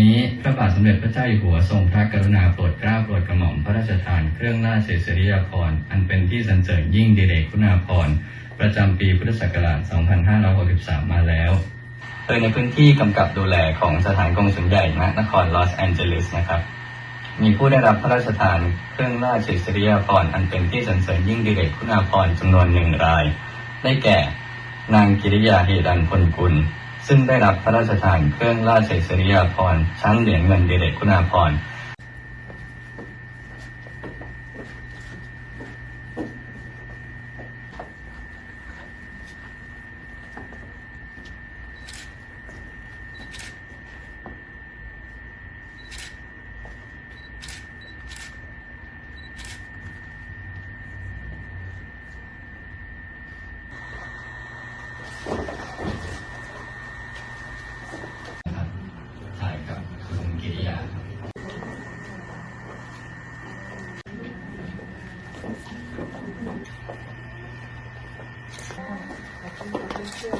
นี้พระบาทสมเด็จพระเจ้าอยู่หัวทรงพระกรุณาโปรดเกล้าโปรดกระหม่อมพระราชทานเครื่องราชเสรียาภรณ์อันเป็นที่สรรเสริญยิ่งดิเรกคุณาภรณ์ประจำปีพุทธศักราช 2563 มาแล้วโดยในพื้นที่กำกับดูแลของสถานกงสุลใหญ่ณนครลอสแอนเจลิสนะครับ มีผู้ได้รับพระราชทานเครื่องราชอิสริยาภรณ์อันเป็นที่สรรเสริญยิ่งดิเรกคุณาภรณ์จำนวนหนึ่งราย ได้แก่ นางกิริยาเฮรันพลกุล ซึ่งได้รับพระราชทานเครื่องราชอิสริยาภรณ์ชั้นเหรียญเงินเดเรกคุณาภรณ์ นะครับถ่ายกับคุณกิริยาครับ เชื่อ